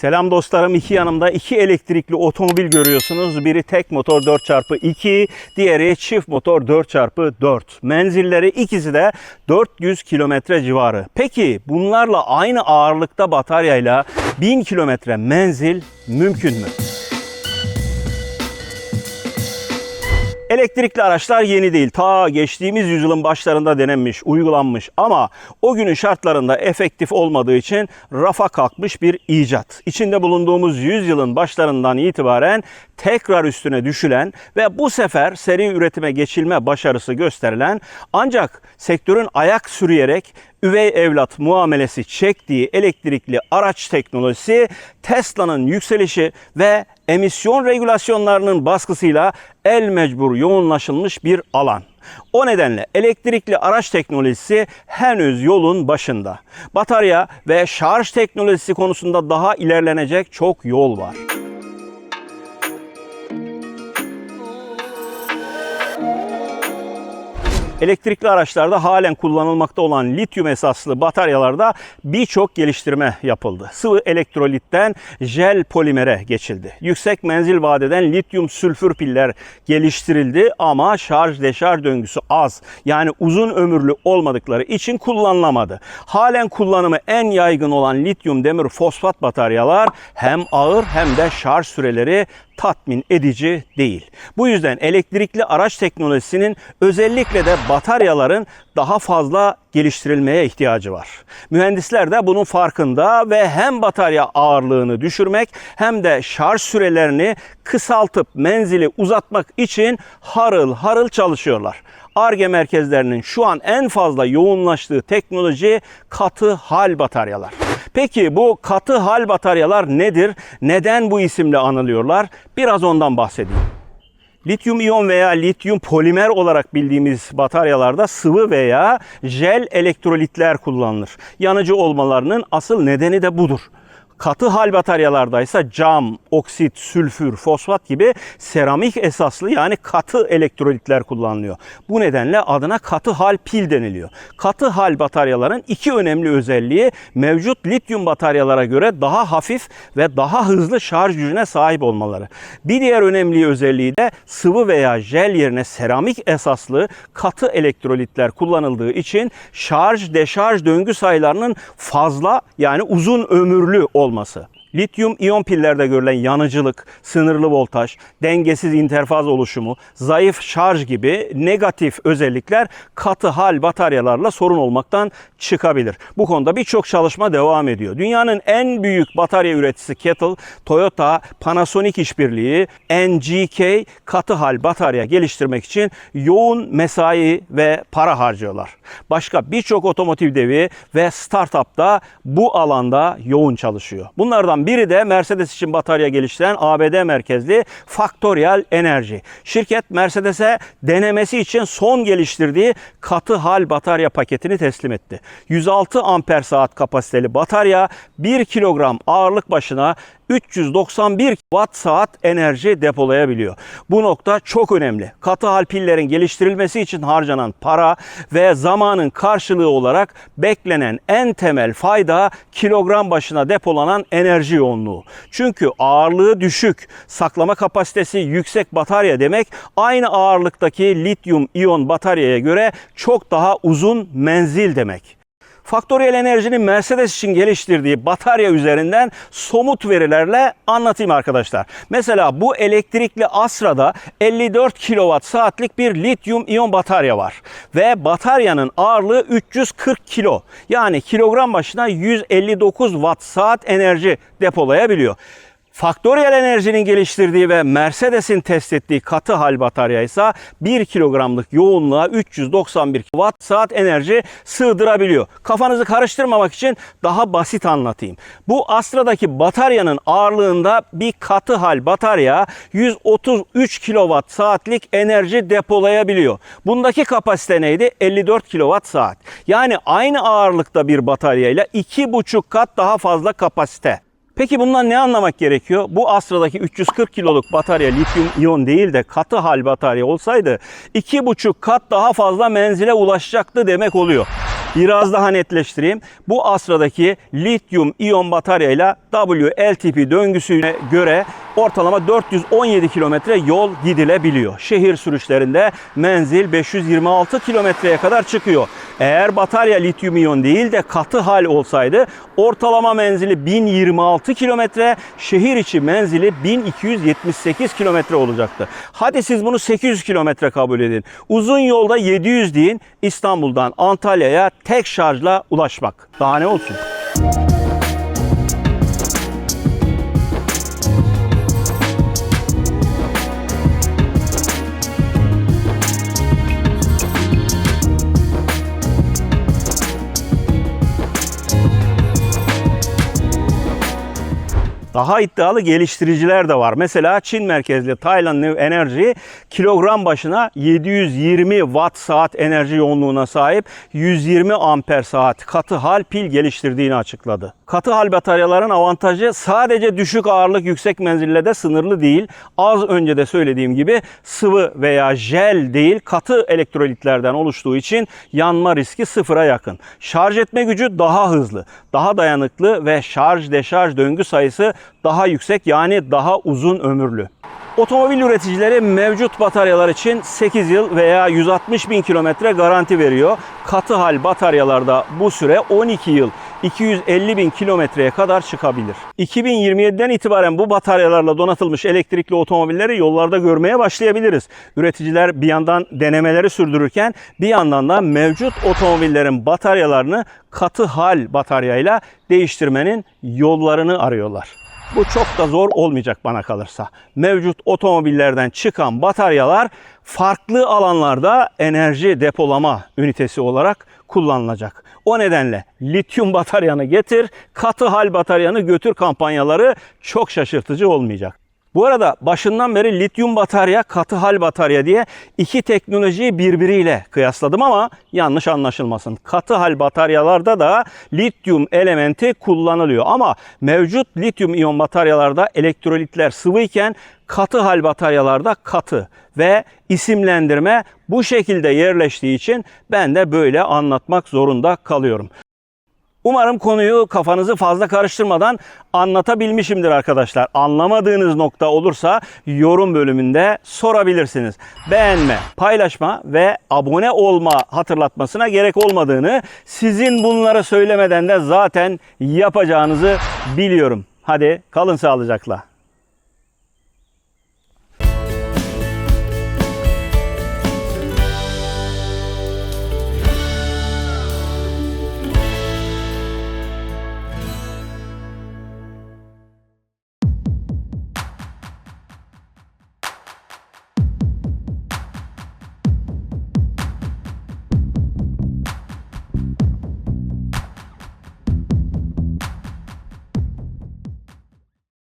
Selam dostlarım. iki yanımda iki elektrikli otomobil görüyorsunuz. Biri tek motor 4x2, diğeri çift motor 4x4. Menzilleri ikisi de 400 kilometre civarı. Peki bunlarla aynı ağırlıkta bataryayla 1000 kilometre menzil mümkün mü? Elektrikli araçlar yeni değil. Ta geçtiğimiz yüzyılın başlarında denenmiş, uygulanmış ama o günün şartlarında efektif olmadığı için rafa kalkmış bir icat. İçinde bulunduğumuz yüzyılın başlarından itibaren tekrar üstüne düşülen ve bu sefer seri üretime geçilme başarısı gösterilen ancak sektörün ayak sürüyerek üvey evlat muamelesi çektiği elektrikli araç teknolojisi Tesla'nın yükselişi ve emisyon regülasyonlarının baskısıyla el mecbur yoğunlaşılmış bir alan. O nedenle elektrikli araç teknolojisi henüz yolun başında. Batarya ve şarj teknolojisi konusunda daha ilerlenecek çok yol var. Elektrikli araçlarda halen kullanılmakta olan lityum esaslı bataryalarda birçok geliştirme yapıldı. Sıvı elektrolitten jel polimere geçildi. Yüksek menzil vaat eden lityum sülfür piller geliştirildi ama şarj deşarj döngüsü az. Yani uzun ömürlü olmadıkları için kullanılamadı. Halen kullanımı en yaygın olan lityum demir fosfat bataryalar hem ağır hem de şarj süreleri tatmin edici değil. Bu yüzden elektrikli araç teknolojisinin özellikle de bataryaların daha fazla geliştirilmeye ihtiyacı var. Mühendisler de bunun farkında ve hem batarya ağırlığını düşürmek hem de şarj sürelerini kısaltıp menzili uzatmak için harıl harıl çalışıyorlar. ARGE merkezlerinin şu an en fazla yoğunlaştığı teknoloji katı hal bataryalar. Peki bu katı hal bataryalar nedir? Neden bu isimle anılıyorlar? Biraz ondan bahsedeyim. Lityum iyon veya lityum polimer olarak bildiğimiz bataryalarda sıvı veya jel elektrolitler kullanılır. Yanıcı olmalarının asıl nedeni de budur. Katı hal bataryalardaysa cam, oksit, sülfür, fosfat gibi seramik esaslı yani katı elektrolitler kullanılıyor. Bu nedenle adına katı hal pil deniliyor. Katı hal bataryaların iki önemli özelliği mevcut lityum bataryalara göre daha hafif ve daha hızlı şarj gücüne sahip olmaları. Bir diğer önemli özelliği de sıvı veya jel yerine seramik esaslı katı elektrolitler kullanıldığı için şarj deşarj döngü sayılarının fazla yani uzun ömürlü olması olması. Lityum iyon pillerde görülen yanıcılık, sınırlı voltaj, dengesiz interfaz oluşumu, zayıf şarj gibi negatif özellikler katı hal bataryalarla sorun olmaktan çıkabilir. Bu konuda birçok çalışma devam ediyor. Dünyanın en büyük batarya üreticisi Kettle, Toyota, Panasonic işbirliği NGK katı hal batarya geliştirmek için yoğun mesai ve para harcıyorlar. Başka birçok otomotiv devi ve startup da bu alanda yoğun çalışıyor. Bunlardan biri de Mercedes için batarya geliştiren ABD merkezli Factorial Energy. Şirket Mercedes'e denemesi için son geliştirdiği katı hal batarya paketini teslim etti. 106 amper saat kapasiteli batarya 1 kilogram ağırlık başına 391 watt saat enerji depolayabiliyor. Bu nokta çok önemli. Katı hal pillerin geliştirilmesi için harcanan para ve zamanın karşılığı olarak beklenen en temel fayda kilogram başına depolanan enerji yoğunluğu. Çünkü ağırlığı düşük, saklama kapasitesi yüksek batarya demek aynı ağırlıktaki lityum iyon bataryaya göre çok daha uzun menzil demek. Faktöriyel enerjinin Mercedes için geliştirdiği batarya üzerinden somut verilerle anlatayım arkadaşlar. Mesela bu elektrikli Astra'da 54 kWh saatlik bir lityum iyon batarya var. Ve bataryanın ağırlığı 340 kilo. Yani kilogram başına 159 watt saat enerji depolayabiliyor. Faktöriyel enerjinin geliştirdiği ve Mercedes'in test ettiği katı hal batarya ise 1 kilogramlık yoğunluğa 391 watt saat enerji sığdırabiliyor. Kafanızı karıştırmamak için daha basit anlatayım. Bu Astra'daki bataryanın ağırlığında bir katı hal batarya 133 kilowatt saatlik enerji depolayabiliyor. Bundaki kapasite neydi? 54 kilowatt saat. Yani aynı ağırlıkta bir bataryayla 2,5 kat daha fazla kapasite. Peki bundan ne anlamak gerekiyor? Bu Astra'daki 340 kiloluk batarya lityum iyon değil de katı hal batarya olsaydı 2,5 kat daha fazla menzile ulaşacaktı demek oluyor. Biraz daha netleştireyim. Bu asradaki lityum iyon bataryayla WLTP döngüsüne göre ortalama 417 kilometre yol gidilebiliyor. Şehir sürüşlerinde menzil 526 kilometreye kadar çıkıyor. Eğer batarya lityum iyon değil de katı hal olsaydı ortalama menzili 1026 kilometre, şehir içi menzili 1278 kilometre olacaktı. Hadi siz bunu 800 kilometre kabul edin. Uzun yolda 700 deyin İstanbul'dan Antalya'ya tek şarjla ulaşmak. Daha ne olsun? Daha iddialı geliştiriciler de var. Mesela Çin merkezli Thailand New Energy kilogram başına 720 watt saat enerji yoğunluğuna sahip 120 amper saat katı hal pil geliştirdiğini açıkladı. Katı hal bataryaların avantajı sadece düşük ağırlık yüksek menzille de sınırlı değil. Az önce de söylediğim gibi sıvı veya jel değil katı elektrolitlerden oluştuğu için yanma riski sıfıra yakın. Şarj etme gücü daha hızlı, daha dayanıklı ve şarj deşarj döngü sayısı daha yüksek yani daha uzun ömürlü. Otomobil üreticileri mevcut bataryalar için 8 yıl veya 160 bin kilometre garanti veriyor. Katı hal bataryalarda bu süre 12 yıl 250 bin kilometreye kadar çıkabilir. 2027'den itibaren bu bataryalarla donatılmış elektrikli otomobilleri yollarda görmeye başlayabiliriz. Üreticiler bir yandan denemeleri sürdürürken bir yandan da mevcut otomobillerin bataryalarını katı hal bataryayla değiştirmenin yollarını arıyorlar. Bu çok da zor olmayacak bana kalırsa. Mevcut otomobillerden çıkan bataryalar farklı alanlarda enerji depolama ünitesi olarak kullanılacak. O nedenle lityum bataryanı getir, katı hal bataryanı götür kampanyaları çok şaşırtıcı olmayacak. Bu arada başından beri lityum batarya, katı hal batarya diye iki teknolojiyi birbiriyle kıyasladım ama yanlış anlaşılmasın. Katı hal bataryalarda da lityum elementi kullanılıyor ama mevcut lityum iyon bataryalarda elektrolitler sıvıyken katı hal bataryalarda katı ve isimlendirme bu şekilde yerleştiği için ben de böyle anlatmak zorunda kalıyorum. Umarım konuyu kafanızı fazla karıştırmadan anlatabilmişimdir arkadaşlar. Anlamadığınız nokta olursa yorum bölümünde sorabilirsiniz. Beğenme, paylaşma ve abone olma hatırlatmasına gerek olmadığını sizin bunları söylemeden de zaten yapacağınızı biliyorum. Hadi kalın sağlıcakla.